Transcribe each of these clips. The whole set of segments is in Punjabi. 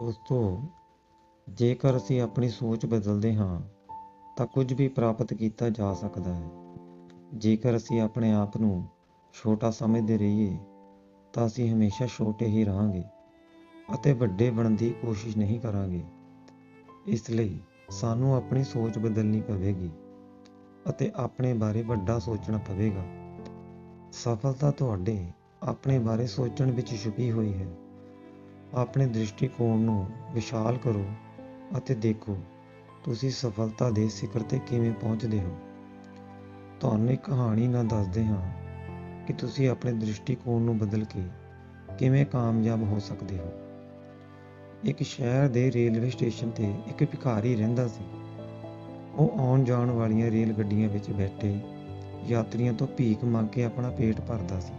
ਦੋਸਤੋ, ਜੇਕਰ ਅਸੀਂ ਆਪਣੀ ਸੋਚ ਬਦਲਦੇ ਹਾਂ, ਤਾਂ ਕੁਝ ਵੀ ਪ੍ਰਾਪਤ ਕੀਤਾ ਜਾ ਸਕਦਾ ਹੈ। ਜੇਕਰ ਅਸੀਂ ਆਪਣੇ ਆਪ ਨੂੰ ਛੋਟਾ ਸਮਝਦੇ ਰਹੀਏ, ਤਾਂ ਅਸੀਂ ਹਮੇਸ਼ਾ ਛੋਟੇ ਹੀ ਰਹਾਂਗੇ ਅਤੇ ਵੱਡੇ ਬਣਨ ਦੀ ਕੋਸ਼ਿਸ਼ ਨਹੀਂ ਕਰਾਂਗੇ। ਇਸ ਲਈ ਸਾਨੂੰ ਆਪਣੀ ਸੋਚ ਬਦਲਣੀ ਪਵੇਗੀ ਅਤੇ ਆਪਣੇ ਬਾਰੇ ਵੱਡਾ ਸੋਚਣਾ ਪਵੇਗਾ। ਸਫਲਤਾ ਤੁਹਾਡੇ ਆਪਣੇ ਬਾਰੇ ਸੋਚਣ ਵਿੱਚ ਛੁਪੀ ਹੋਈ ਹੈ। ਆਪਣੇ ਦ੍ਰਿਸ਼ਟੀਕੋਣ ਨੂੰ ਵਿਸ਼ਾਲ ਕਰੋ ਅਤੇ ਦੇਖੋ, ਤੁਸੀਂ ਸਫਲਤਾ ਦੇ ਸਿਖਰ ਤੇ ਕਿਵੇਂ ਪਹੁੰਚਦੇ ਹੋ। ਤੁਹਾਨੂੰ ਇੱਕ ਕਹਾਣੀ ਨਾਲ ਦੱਸਦੇ ਹਾਂ ਕਿ ਤੁਸੀਂ ਆਪਣੇ ਦ੍ਰਿਸ਼ਟੀਕੋਣ ਨੂੰ ਬਦਲ ਕੇ ਕਿਵੇਂ ਕਾਮਯਾਬ ਹੋ ਸਕਦੇ ਹੋ। ਇੱਕ ਸ਼ਹਿਰ ਦੇ ਰੇਲਵੇ ਸਟੇਸ਼ਨ ਤੇ ਇੱਕ ਭਿਖਾਰੀ ਰਹਿੰਦਾ ਸੀ। ਉਹ ਆਉਣ ਜਾਣ ਵਾਲੀਆਂ ਰੇਲ ਗੱਡੀਆਂ ਵਿੱਚ ਬੈਠੇ ਯਾਤਰੀਆਂ ਤੋਂ ਭੀਖ ਮੰਗ ਕੇ ਆਪਣਾ ਪੇਟ ਭਰਦਾ ਸੀ।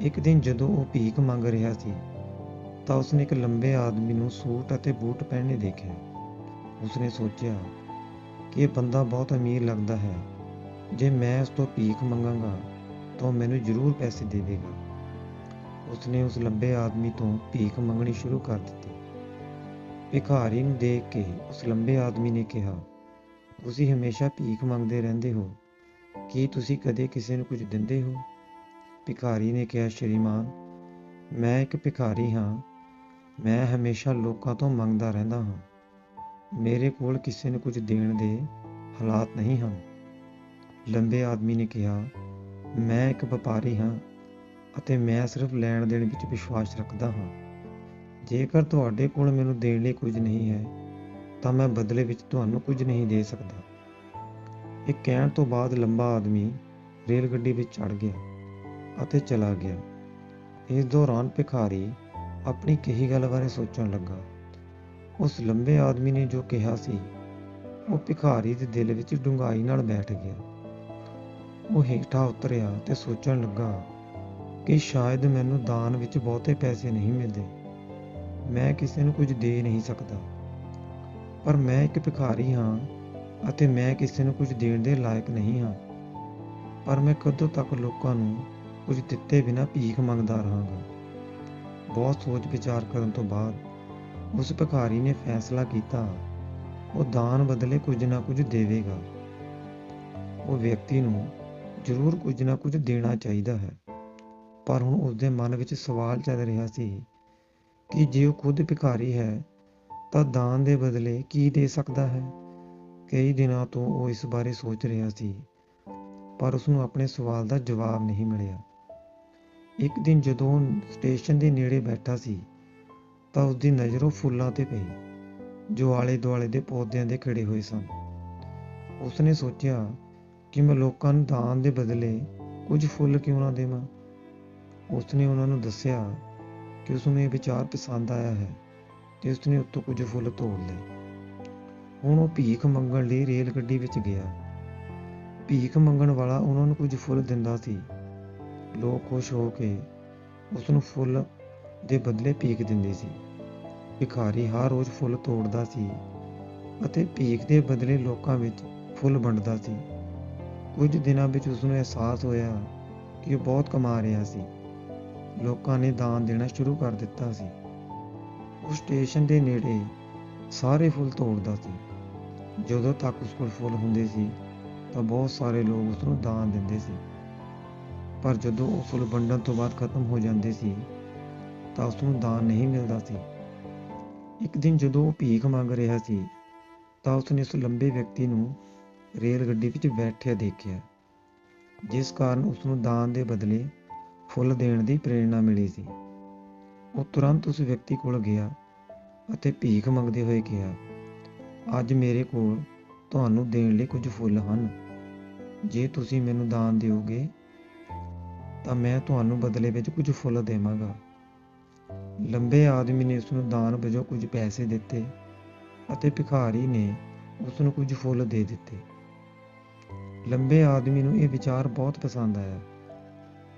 ਇੱਕ ਦਿਨ ਜਦੋਂ ਉਹ ਭੀਖ ਮੰਗ ਰਿਹਾ ਸੀ, ਤਾਂ ਉਸਨੇ ਇੱਕ ਲੰਬੇ ਆਦਮੀ ਨੂੰ ਸੂਟ ਅਤੇ ਬੂਟ ਪਹਿਨੇ ਦੇਖਿਆ ਉਸਨੇ ਸੋਚਿਆ ਕਿ ਇਹ ਬੰਦਾ ਬਹੁਤ ਅਮੀਰ ਲੱਗਦਾ ਹੈ। ਜੇ ਮੈਂ ਉਸ ਤੋਂ ਭੀਖ ਮੰਗਾਂਗਾ, ਤਾਂ ਉਹ ਮੈਨੂੰ ਜ਼ਰੂਰ ਪੈਸੇ ਦੇਵੇਗਾ ਉਸਨੇ ਉਸ ਲੰਬੇ ਆਦਮੀ ਤੋਂ ਭੀਖ ਮੰਗਣੀ ਸ਼ੁਰੂ ਕਰ ਦਿੱਤੀ। ਭਿਖਾਰੀ ਨੂੰ ਦੇਖ ਕੇ ਉਸ ਲੰਬੇ ਆਦਮੀ ਨੇ ਕਿਹਾ, ਤੁਸੀਂ ਹਮੇਸ਼ਾ ਭੀਖ ਮੰਗਦੇ ਰਹਿੰਦੇ ਹੋ। ਕੀ ਤੁਸੀਂ ਕਦੇ ਕਿਸੇ ਨੂੰ ਕੁਝ ਦਿੰਦੇ ਹੋ? ਭਿਖਾਰੀ ਨੇ ਕਿਹਾ, ਸ਼੍ਰੀਮਾਨ, ਮੈਂ ਇੱਕ ਭਿਖਾਰੀ ਹਾਂ। ਮੈਂ ਹਮੇਸ਼ਾ ਲੋਕਾਂ ਤੋਂ ਮੰਗਦਾ ਰਹਿੰਦਾ ਹਾਂ। ਮੇਰੇ ਕੋਲ ਕਿਸੇ ਨੂੰ ਕੁਝ ਦੇਣ ਦੇ ਹਾਲਾਤ ਨਹੀਂ ਹਨ। ਲੰਬੇ ਆਦਮੀ ਨੇ ਕਿਹਾ, ਮੈਂ ਇੱਕ ਵਪਾਰੀ ਹਾਂ ਅਤੇ ਮੈਂ ਸਿਰਫ ਲੈਣ ਦੇਣ ਵਿੱਚ ਵਿਸ਼ਵਾਸ ਰੱਖਦਾ ਹਾਂ। ਜੇਕਰ ਤੁਹਾਡੇ ਕੋਲ ਮੈਨੂੰ ਦੇਣ ਲਈ ਕੁਝ ਨਹੀਂ ਹੈ, ਤਾਂ ਮੈਂ ਬਦਲੇ ਵਿੱਚ ਤੁਹਾਨੂੰ ਕੁਝ ਨਹੀਂ ਦੇ ਸਕਦਾ। ਇਹ ਕਹਿਣ ਤੋਂ ਬਾਅਦ ਲੰਬਾ ਆਦਮੀ ਰੇਲ ਗੱਡੀ ਵਿੱਚ ਚੜ ਗਿਆ। ਅਤੇ ਚਲਾ ਗਿਆ। ਇਸ ਦੌਰਾਨ ਭਿਖਾਰੀ ਆਪਣੀ ਕਹੀ ਗੱਲ ਬਾਰੇ ਸੋਚਣ ਲੱਗਾ। ਉਸ ਲੰਬੇ ਆਦਮੀ ਨੇ ਜੋ ਕਿਹਾ ਸੀ, ਉਹ ਭਿਖਾਰੀ ਦੇ ਦਿਲ ਵਿੱਚ ਡੂੰਘਾਈ ਨਾਲ ਬੈਠ ਗਿਆ। ਉਹ ਹੇਠਾਂ ਉਤਰਿਆ ਤੇ ਸੋਚਣ ਲੱਗਾ ਕਿ ਸ਼ਾਇਦ ਮੈਨੂੰ ਦਾਨ ਵਿੱਚ ਬਹੁਤੇ ਪੈਸੇ ਨਹੀਂ ਮਿਲਦੇ। ਮੈਂ ਕਿਸੇ ਨੂੰ ਕੁਝ ਦੇ ਨਹੀਂ ਸਕਦਾ। ਪਰ ਮੈਂ ਇੱਕ ਭਿਖਾਰੀ ਹਾਂ ਅਤੇ ਮੈਂ ਕਿਸੇ ਨੂੰ ਕੁਝ ਦੇਣ ਦੇ ਲਾਇਕ ਨਹੀਂ ਹਾਂ। ਪਰ ਮੈਂ ਕਦੋਂ ਤੱਕ ਲੋਕਾਂ ਨੂੰ ਕੁਝ ਦਿੱਤੇ ਬਿਨਾਂ ਭੀਖ ਮੰਗਦਾ ਰਹਾਂਗਾ। ਬਹੁਤ ਸੋਚ ਵਿਚਾਰ ਕਰਨ ਤੋਂ ਬਾਅਦ ਉਸ ਭਿਖਾਰੀ ਨੇ ਫੈਸਲਾ ਕੀਤਾ, ਉਹ ਦਾਨ ਬਦਲੇ ਕੁਝ ਨਾ ਕੁਝ ਦੇਵੇਗਾ। ਉਹ ਵਿਅਕਤੀ ਨੂੰ ਜ਼ਰੂਰ ਕੁਝ ਨਾ ਕੁਝ ਦੇਣਾ ਚਾਹੀਦਾ ਹੈ। ਪਰ ਹੁਣ ਉਸ ਦੇ ਮਨ ਵਿੱਚ ਸਵਾਲ ਚੱਲ ਰਿਹਾ ਸੀ ਕਿ ਜੇ ਉਹ ਖੁਦ ਭਿਖਾਰੀ ਹੈ, ਤਾਂ ਦਾਨ ਦੇ ਬਦਲੇ ਕੀ ਦੇ ਸਕਦਾ ਹੈ? ਕਈ ਦਿਨਾਂ ਤੋਂ ਉਹ ਇਸ ਬਾਰੇ ਸੋਚ ਰਿਹਾ ਸੀ, ਪਰ ਉਸ ਨੂੰ ਆਪਣੇ ਸਵਾਲ ਦਾ ਜਵਾਬ ਨਹੀਂ ਮਿਲਿਆ। ਇੱਕ ਦਿਨ ਜਦੋਂ ਸਟੇਸ਼ਨ ਦੇ ਨੇੜੇ ਬੈਠਾ ਸੀ, ਤਾਂ ਉਸ ਦੀ ਨਜ਼ਰ ਉਹ ਫੁੱਲਾਂ ਤੇ ਪਈ, ਜੋ ਆਲੇ ਦੁਆਲੇ ਦੇ ਪੌਦਿਆਂ ਦੇ ਖਿੜੇ ਹੋਏ ਸਨ। ਉਸਨੇ ਸੋਚਿਆ ਕਿ ਮੈਂ ਲੋਕਾਂ ਨੂੰ ਦਾਨ ਦੇ ਬਦਲੇ ਕੁਝ ਫੁੱਲ ਕਿਉਂ ਨਾ ਦੇਵਾਂ। ਉਸਨੇ ਉਹਨਾਂ ਨੂੰ ਦੱਸਿਆ ਕਿ ਉਸ ਨੂੰ ਇਹ ਵਿਚਾਰ ਪਸੰਦ ਆਇਆ ਹੈ ਤੇ ਉਸਨੇ ਉੱਤੋਂ ਕੁਝ ਫੁੱਲ ਤੋੜ ਲਏ। ਹੁਣ ਉਹ ਭੀਖ ਮੰਗਣ ਲਈ ਰੇਲ ਗੱਡੀ ਵਿੱਚ ਗਿਆ। ਭੀਖ ਮੰਗਣ ਵਾਲਾ ਉਹਨਾਂ ਨੂੰ ਕੁਝ ਫੁੱਲ ਦਿੰਦਾ ਸੀ। ਲੋਕ ਖੁਸ਼ ਹੋ ਕੇ ਉਸ ਨੂੰ ਫੁੱਲ ਦੇ ਬਦਲੇ ਭੀਖ ਦਿੰਦੇ ਸੀ। ਭਿਖਾਰੀ ਹਰ ਰੋਜ਼ ਫੁੱਲ ਤੋੜਦਾ ਸੀ ਅਤੇ ਭੀਖ ਦੇ ਬਦਲੇ ਲੋਕਾਂ ਵਿੱਚ ਫੁੱਲ ਵੰਡਦਾ ਸੀ। ਕੁਝ ਦਿਨਾਂ ਵਿੱਚ ਉਸ ਨੂੰ ਅਹਿਸਾਸ ਹੋਇਆ ਕਿ ਉਹ ਬਹੁਤ ਕਮਾ ਰਿਹਾ ਸੀ। ਲੋਕਾਂ ਨੇ ਦਾਨ ਦੇਣਾ ਸ਼ੁਰੂ ਕਰ ਦਿੱਤਾ ਸੀ। ਉਹ ਸਟੇਸ਼ਨ ਦੇ ਨੇੜੇ ਸਾਰੇ ਫੁੱਲ ਤੋੜਦਾ ਸੀ। ਜਦੋਂ ਤੱਕ ਉਸ ਕੋਲ ਫੁੱਲ ਹੁੰਦੇ ਸੀ ਤਾਂ ਬਹੁਤ ਸਾਰੇ ਲੋਕ ਉਸ ਨੂੰ ਦਾਨ ਦਿੰਦੇ ਸੀ। ਪਰ ਜਦੋਂ ਉਹ ਫੁੱਲ ਵੰਡਣ ਤੋਂ ਬਾਅਦ ਖਤਮ ਹੋ ਜਾਂਦੇ ਸੀ, ਤਾਂ ਉਸ ਨੂੰ ਦਾਨ ਨਹੀਂ ਮਿਲਦਾ ਸੀ। ਇੱਕ ਦਿਨ ਜਦੋਂ ਉਹ ਭੀਖ ਮੰਗ ਰਿਹਾ ਸੀ, ਤਾਂ ਉਸਨੇ ਉਸ ਲੰਬੇ ਵਿਅਕਤੀ ਨੂੰ ਰੇਲ ਗੱਡੀ ਵਿੱਚ ਬੈਠਿਆ ਦੇਖਿਆ, ਜਿਸ ਕਾਰਨ ਉਸ ਨੂੰ ਦਾਨ ਦੇ ਬਦਲੇ ਫੁੱਲ ਦੇਣ ਦੀ ਪ੍ਰੇਰਣਾ ਮਿਲੀ ਸੀ। ਉਹ ਤੁਰੰਤ ਉਸ ਵਿਅਕਤੀ ਕੋਲ ਗਿਆ ਅਤੇ ਭੀਖ ਮੰਗਦੇ ਹੋਏ ਕਿਹਾ, ਅੱਜ ਮੇਰੇ ਕੋਲ ਤੁਹਾਨੂੰ ਦੇਣ ਲਈ ਕੁਝ ਫੁੱਲ ਹਨ। ਜੇ ਤੁਸੀਂ ਮੈਨੂੰ ਦਾਨ ਦਿਓਗੇ ਤਾਂ ਮੈਂ ਤੁਹਾਨੂੰ ਬਦਲੇ ਵਿੱਚ ਕੁਝ ਫੁੱਲ ਦੇਵਾਂਗਾ। ਲੰਬੇ ਆਦਮੀ ਨੇ ਉਸ ਨੂੰ ਦਾਨ ਵਜੋਂ ਕੁਝ ਪੈਸੇ ਦਿੱਤੇ ਅਤੇ ਭਿਖਾਰੀ ਨੇ ਉਸ ਨੂੰ ਕੁਝ ਫੁੱਲ ਦੇ ਦਿੱਤੇ। ਲੰਬੇ ਆਦਮੀ ਨੂੰ ਇਹ ਵਿਚਾਰ ਬਹੁਤ ਪਸੰਦ ਆਇਆ।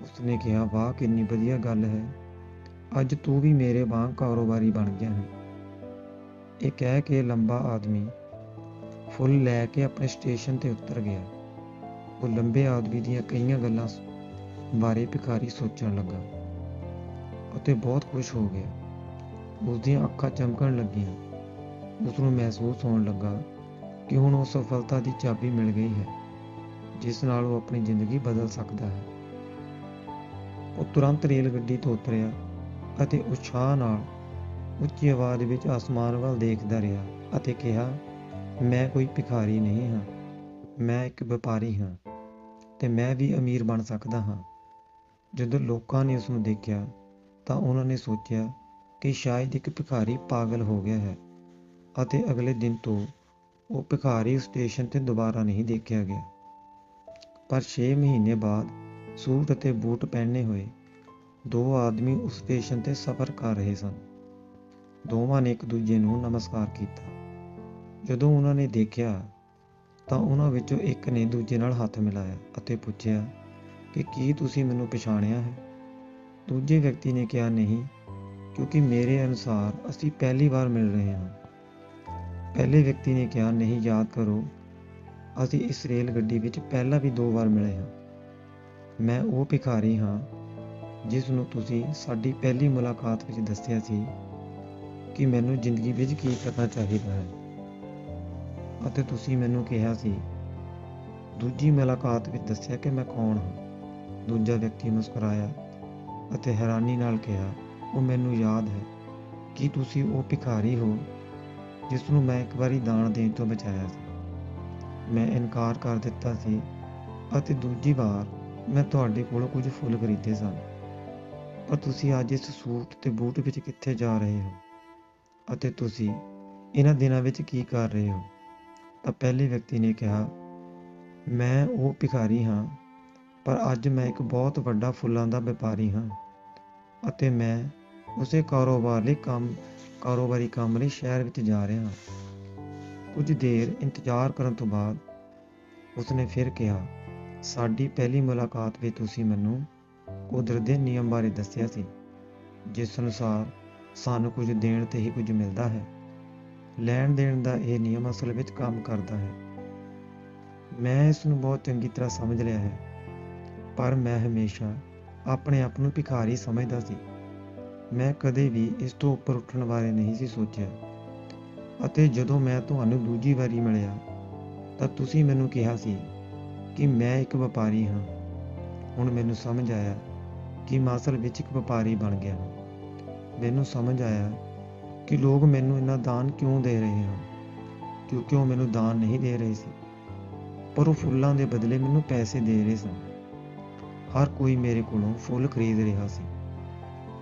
ਉਸਨੇ ਕਿਹਾ, ਵਾਹ, ਕਿੰਨੀ ਵਧੀਆ ਗੱਲ ਹੈ। ਅੱਜ ਤੂੰ ਵੀ ਮੇਰੇ ਵਾਂਗ ਕਾਰੋਬਾਰੀ ਬਣ ਗਿਆ ਹੈ। ਇਹ ਕਹਿ ਕੇ ਲੰਬਾ ਆਦਮੀ ਫੁੱਲ ਲੈ ਕੇ ਆਪਣੇ ਸਟੇਸ਼ਨ ਤੇ ਉਤਰ ਗਿਆ। ਉਹ ਲੰਬੇ ਆਦਮੀ ਦੀਆਂ ਕਈਆਂ ਗੱਲਾਂ ਬਾਰੇ ਭਿਖਾਰੀ ਸੋਚਣ ਲੱਗਾ ਅਤੇ ਬਹੁਤ ਖੁਸ਼ ਹੋ ਗਿਆ। ਉਸ ਦੀਆਂ ਅੱਖਾਂ ਚਮਕਣ ਲੱਗੀਆਂ। ਉਸ ਨੂੰ ਮਹਿਸੂਸ ਹੋਣ ਲੱਗਾ ਕਿ ਹੁਣ ਉਹ ਸਫਲਤਾ ਦੀ ਚਾਬੀ ਮਿਲ ਗਈ ਹੈ, ਜਿਸ ਨਾਲ ਉਹ ਆਪਣੀ ਜ਼ਿੰਦਗੀ ਬਦਲ ਸਕਦਾ ਹੈ। ਉਹ ਤੁਰੰਤ ਰੇਲ ਗੱਡੀ ਤੋਂ ਉਤਰਿਆ ਅਤੇ ਉਤਸ਼ਾਹ ਨਾਲ ਉੱਚੀ ਆਵਾਜ਼ ਵਿੱਚ ਆਸਮਾਨ ਵੱਲ ਦੇਖਦਾ ਰਿਹਾ ਅਤੇ ਕਿਹਾ, ਮੈਂ ਕੋਈ ਭਿਖਾਰੀ ਨਹੀਂ ਹਾਂ। ਮੈਂ ਇੱਕ ਵਪਾਰੀ ਹਾਂ ਤੇ ਮੈਂ ਵੀ ਅਮੀਰ ਬਣ ਸਕਦਾ ਹਾਂ। ਜਦੋਂ ਲੋਕਾਂ ਨੇ ਉਸ ਨੂੰ ਦੇਖਿਆ ਤਾਂ ਉਹਨਾਂ ਨੇ ਸੋਚਿਆ ਕਿ ਸ਼ਾਇਦ ਇੱਕ ਭਿਖਾਰੀ ਪਾਗਲ ਹੋ ਗਿਆ ਹੈ ਅਤੇ ਅਗਲੇ ਦਿਨ ਤੋਂ ਉਹ ਭਿਖਾਰੀ ਸਟੇਸ਼ਨ ਤੇ ਦੁਬਾਰਾ ਨਹੀਂ ਦੇਖਿਆ ਗਿਆ। ਪਰ 6 ਮਹੀਨੇ ਬਾਅਦ ਸੂਟ ਅਤੇ ਬੂਟ ਪਹਿਨੇ ਹੋਏ। ਦੋ ਆਦਮੀ ਉਸ ਸਟੇਸ਼ਨ ਤੇ ਸਫ਼ਰ ਕਰ ਰਹੇ ਸਨ। ਦੋਵਾਂ ਨੇ ਇੱਕ ਦੂਜੇ ਨੂੰ ਨਮਸਕਾਰ ਕੀਤਾ। ਜਦੋਂ ਉਹਨਾਂ ਨੇ ਦੇਖਿਆ ਤਾਂ ਉਹਨਾਂ ਵਿੱਚੋਂ ਇੱਕ ਨੇ ਦੂਜੇ ਨਾਲ ਹੱਥ ਮਿਲਾਇਆ ਅਤੇ ਪੁੱਛਿਆ ਕਿ ਕੀ ਤੁਸੀਂ ਮੈਨੂੰ ਪਛਾਣਿਆ ਹੈ? ਦੂਜੇ ਵਿਅਕਤੀ ਨੇ ਕਿਹਾ, ਨਹੀਂ, ਕਿਉਂਕਿ ਮੇਰੇ ਅਨੁਸਾਰ ਅਸੀਂ ਪਹਿਲੀ ਵਾਰ ਮਿਲ ਰਹੇ ਹਾਂ। ਪਹਿਲੇ ਵਿਅਕਤੀ ਨੇ ਕਿਹਾ, ਨਹੀਂ, ਯਾਦ ਕਰੋ, ਅਸੀਂ ਇਸ ਰੇਲ ਗੱਡੀ ਵਿੱਚ ਪਹਿਲਾਂ ਵੀ ਦੋ ਵਾਰ ਮਿਲੇ ਹਾਂ। ਮੈਂ ਉਹ ਭਿਖਾਰੀ ਹਾਂ, ਜਿਸ ਨੂੰ ਤੁਸੀਂ ਸਾਡੀ ਪਹਿਲੀ ਮੁਲਾਕਾਤ ਵਿੱਚ ਦੱਸਿਆ ਸੀ ਕਿ ਮੈਨੂੰ ਜ਼ਿੰਦਗੀ ਵਿੱਚ ਕੀ ਕਰਨਾ ਚਾਹੀਦਾ ਹੈ ਅਤੇ ਤੁਸੀਂ ਮੈਨੂੰ ਕਿਹਾ ਸੀ, ਦੂਜੀ ਮੁਲਾਕਾਤ ਵਿੱਚ ਦੱਸਿਆ ਕਿ ਮੈਂ ਕੌਣ ਹਾਂ। ਦੂਜਾ ਵਿਅਕਤੀ ਮੁਸਕਰਾਇਆ ਅਤੇ ਹੈਰਾਨੀ ਨਾਲ ਕਿਹਾ, ਉਹ ਮੈਨੂੰ ਯਾਦ ਹੈ। ਕੀ ਤੁਸੀਂ ਉਹ ਭਿਖਾਰੀ ਹੋ ਜਿਸ ਨੂੰ ਮੈਂ ਇੱਕ ਵਾਰੀ ਦਾਨ ਦੇਣ ਤੋਂ ਬਚਾਇਆ ਸੀ? ਮੈਂ ਇਨਕਾਰ ਕਰ ਦਿੱਤਾ ਸੀ ਅਤੇ ਦੂਜੀ ਵਾਰ ਮੈਂ ਤੁਹਾਡੇ ਕੋਲੋਂ ਕੁਝ ਫੁੱਲ ਖਰੀਦੇ ਸਨ। ਪਰ ਤੁਸੀਂ ਅੱਜ ਇਸ ਸੂਟ ਤੇ ਬੂਟ ਵਿੱਚ ਕਿੱਥੇ ਜਾ ਰਹੇ ਹੋ? ਅਤੇ ਤੁਸੀਂ ਇਹਨਾਂ ਦਿਨਾਂ ਵਿੱਚ ਕੀ ਕਰ ਰਹੇ ਹੋ? ਤਾਂ ਪਹਿਲੇ ਵਿਅਕਤੀ ਨੇ ਕਿਹਾ, ਮੈਂ ਉਹ ਭਿਖਾਰੀ ਹਾਂ ਪਰ ਅੱਜ ਮੈਂ ਇੱਕ ਬਹੁਤ ਵੱਡਾ ਫੁੱਲਾਂ ਦਾ ਵਪਾਰੀ ਹਾਂ ਅਤੇ ਮੈਂ ਉਸੇ ਕਾਰੋਬਾਰ ਲਈ ਕੰਮ, ਕਾਰੋਬਾਰੀ ਕੰਮ ਲਈ ਸ਼ਹਿਰ ਵਿੱਚ ਜਾ ਰਿਹਾ ਹਾਂ। ਕੁਝ ਦੇਰ ਇੰਤਜ਼ਾਰ ਕਰਨ ਤੋਂ ਬਾਅਦ ਉਸਨੇ ਫਿਰ ਕਿਹਾ, ਸਾਡੀ ਪਹਿਲੀ ਮੁਲਾਕਾਤ ਵਿੱਚ ਤੁਸੀਂ ਮੈਨੂੰ ਕੁਦਰਤ ਦੇ ਨਿਯਮ ਬਾਰੇ ਦੱਸਿਆ ਸੀ, ਜਿਸ ਅਨੁਸਾਰ ਸਾਨੂੰ ਕੁਝ ਦੇਣ ਤੇ ਹੀ ਕੁਝ ਮਿਲਦਾ ਹੈ। ਲੈਣ ਦੇਣ ਦਾ ਇਹ ਨਿਯਮ ਅਸਲ ਵਿੱਚ ਕੰਮ ਕਰਦਾ ਹੈ। ਮੈਂ ਇਸ ਨੂੰ ਬਹੁਤ ਚੰਗੀ ਤਰ੍ਹਾਂ ਸਮਝ ਲਿਆ ਹੈ। ਪਰ ਮੈਂ ਹਮੇਸ਼ਾ ਆਪਣੇ ਆਪ ਨੂੰ ਭਿਖਾਰੀ ਸਮਝਦਾ ਸੀ। ਮੈਂ ਕਦੇ ਵੀ ਇਸ ਤੋਂ ਉੱਪਰ ਉੱਠਣ ਬਾਰੇ ਨਹੀਂ ਸੀ ਸੋਚਿਆ। ਅਤੇ ਜਦੋਂ ਮੈਂ ਤੁਹਾਨੂੰ ਦੂਜੀ ਵਾਰੀ ਮਿਲਿਆ, ਤਾਂ ਤੁਸੀਂ ਮੈਨੂੰ ਕਿਹਾ ਸੀ ਕਿ ਮੈਂ ਇੱਕ ਵਪਾਰੀ ਹਾਂ। ਹੁਣ ਮੈਨੂੰ ਸਮਝ ਆਇਆ ਕਿ ਮੈਂ ਅਸਲ ਵਿੱਚ ਇੱਕ ਵਪਾਰੀ ਬਣ ਗਿਆ। ਹਾਂ ਮੈਨੂੰ ਸਮਝ ਆਇਆ ਕਿ ਲੋਕ ਮੈਨੂੰ ਇੰਨਾ ਦਾਨ ਕਿਉਂ ਦੇ ਰਹੇ ਹਨ, ਕਿਉਂਕਿ ਉਹ ਮੈਨੂੰ ਦਾਨ ਨਹੀਂ ਦੇ ਰਹੇ ਸੀ, ਪਰ ਉਹ ਫੁੱਲਾਂ ਦੇ ਬਦਲੇ ਮੈਨੂੰ ਪੈਸੇ ਦੇ ਰਹੇ ਸਨ। ਹਰ ਕੋਈ ਮੇਰੇ ਕੋਲੋਂ ਫੁੱਲ ਖਰੀਦ ਰਿਹਾ ਸੀ,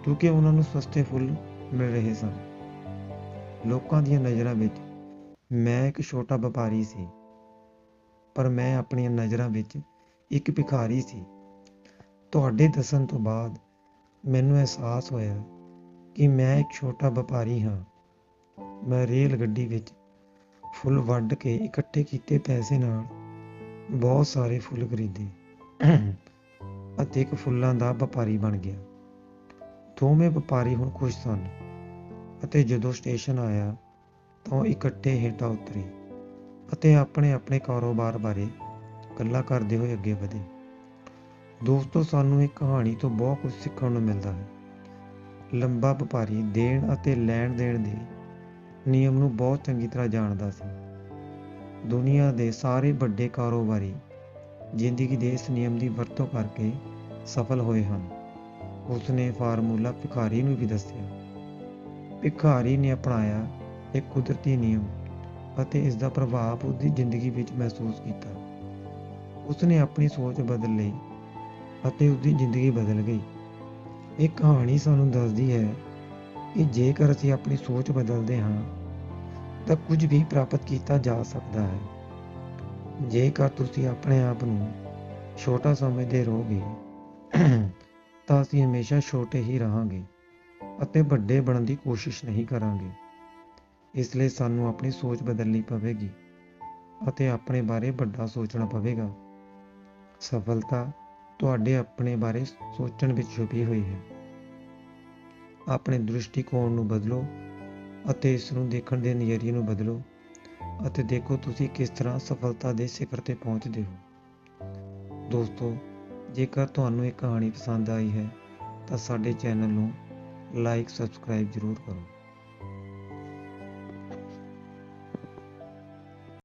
ਕਿਉਂਕਿ ਉਹਨਾਂ ਨੂੰ ਸਸਤੇ ਫੁੱਲ ਮਿਲ ਰਹੇ ਸਨ। ਲੋਕਾਂ ਦੀਆਂ ਨਜ਼ਰਾਂ ਵਿੱਚ ਮੈਂ ਇੱਕ ਛੋਟਾ ਵਪਾਰੀ ਸੀ, ਪਰ ਮੈਂ ਆਪਣੀਆਂ ਨਜ਼ਰਾਂ ਵਿੱਚ ਇੱਕ ਭਿਖਾਰੀ ਸੀ। ਤੁਹਾਡੇ ਦੱਸਣ ਤੋਂ ਬਾਅਦ ਮੈਨੂੰ ਅਹਿਸਾਸ ਹੋਇਆ ਕਿ ਮੈਂ ਇੱਕ ਛੋਟਾ ਵਪਾਰੀ ਹਾਂ। ਮੈਂ ਰੇਲ ਗੱਡੀ ਵਿੱਚ ਫੁੱਲ ਵੱਢ ਕੇ ਇਕੱਠੇ ਕੀਤੇ ਪੈਸੇ ਨਾਲ ਬਹੁਤ ਸਾਰੇ ਫੁੱਲ ਖਰੀਦੇ। ਅਤੇ ਇੱਕ ਫੁੱਲਾਂ ਦਾ ਵਪਾਰੀ ਬਣ ਗਿਆ। ਦੋਵੇਂ ਵਪਾਰੀ ਹੁਣ ਖੁਸ਼ ਸਨ ਅਤੇ ਜਦੋਂ ਸਟੇਸ਼ਨ ਆਇਆ ਤਾਂ ਇਕੱਠੇ ਹੇਠਾਂ ਉਤਰੇ ਅਤੇ ਆਪਣੇ ਆਪਣੇ ਕਾਰੋਬਾਰ ਬਾਰੇ ਗੱਲਾਂ ਕਰਦੇ ਹੋਏ ਅੱਗੇ ਵਧੇ। ਦੋਸਤੋ, ਸਾਨੂੰ ਇਹ ਕਹਾਣੀ ਤੋਂ ਬਹੁਤ ਕੁਝ ਸਿੱਖਣ ਨੂੰ ਮਿਲਦਾ ਹੈ। ਲੰਬਾ ਵਪਾਰੀ ਦੇਣ ਅਤੇ ਲੈਣ ਦੇਣ ਦੇ ਨਿਯਮ ਨੂੰ ਬਹੁਤ ਚੰਗੀ ਤਰ੍ਹਾਂ ਜਾਣਦਾ ਸੀ। ਦੁਨੀਆ ਦੇ ਸਾਰੇ ਵੱਡੇ ਕਾਰੋਬਾਰੀ ਜ਼ਿੰਦਗੀ ਦੇ ਇਸ ਨਿਯਮ ਦੀ ਵਰਤੋਂ ਕਰਕੇ ਸਫਲ ਹੋਏ ਹਨ। ਉਸਨੇ ਫਾਰਮੂਲਾ ਭਿਖਾਰੀ ਨੂੰ ਵੀ ਦੱਸਿਆ। ਭਿਖਾਰੀ ਨੇ ਅਪਣਾਇਆ ਇੱਕ ਕੁਦਰਤੀ ਨਿਯਮ ਅਤੇ ਇਸ ਦਾ ਪ੍ਰਭਾਵ ਉਸਦੀ ਜ਼ਿੰਦਗੀ ਵਿੱਚ ਮਹਿਸੂਸ ਕੀਤਾ। ਉਸਨੇ ਆਪਣੀ ਸੋਚ ਬਦਲ ਲਈ ਅਤੇ ਉਸਦੀ ਜ਼ਿੰਦਗੀ ਬਦਲ ਗਈ। ਇਹ ਕਹਾਣੀ ਸਾਨੂੰ ਦੱਸਦੀ ਹੈ ਕਿ ਜੇਕਰ ਅਸੀਂ ਆਪਣੀ ਸੋਚ ਬਦਲਦੇ ਹਾਂ, ਤਾਂ ਕੁਝ ਵੀ ਪ੍ਰਾਪਤ ਕੀਤਾ ਜਾ ਸਕਦਾ ਹੈ। ਜੇਕਰ ਤੁਸੀਂ ਆਪਣੇ ਆਪ ਨੂੰ ਛੋਟਾ ਸਮਝਦੇ ਰਹੋਗੇ ਤਾਂ ਅਸੀਂ ਹਮੇਸ਼ਾ ਛੋਟੇ ਹੀ ਰਹਾਂਗੇ ਅਤੇ ਵੱਡੇ ਬਣਨ ਦੀ ਕੋਸ਼ਿਸ਼ ਨਹੀਂ ਕਰਾਂਗੇ। ਇਸ ਲਈ ਸਾਨੂੰ ਆਪਣੀ ਸੋਚ ਬਦਲਣੀ ਪਵੇਗੀ ਅਤੇ ਆਪਣੇ ਬਾਰੇ ਵੱਡਾ ਸੋਚਣਾ ਪਵੇਗਾ। ਸਫਲਤਾ ਤੁਹਾਡੇ ਆਪਣੇ ਬਾਰੇ ਸੋਚਣ ਵਿੱਚ ਛੁਪੀ ਹੋਈ ਹੈ। ਆਪਣੇ ਦ੍ਰਿਸ਼ਟੀਕੋਣ ਨੂੰ ਬਦਲੋ ਅਤੇ ਇਸ ਨੂੰ ਦੇਖਣ ਦੇ ਨਜ਼ਰੀਏ ਨੂੰ ਬਦਲੋ ਅਤੇ ਦੇਖੋ ਤੁਸੀਂ ਕਿਸ ਤਰ੍ਹਾਂ ਸਫਲਤਾ ਦੇ ਸਿਖਰ ਤੇ ਪਹੁੰਚਦੇ ਹੋ। ਦੋਸਤੋ ਜੇਕਰ ਤੁਹਾਨੂੰ ਇਹ ਕਹਾਣੀ ਪਸੰਦ ਆਈ ਹੈ, ਤਾਂ ਸਾਡੇ ਚੈਨਲ ਨੂੰ ਲਾਈਕ, ਸਬਸਕ੍ਰਾਈਬ ਜ਼ਰੂਰ ਕਰੋ।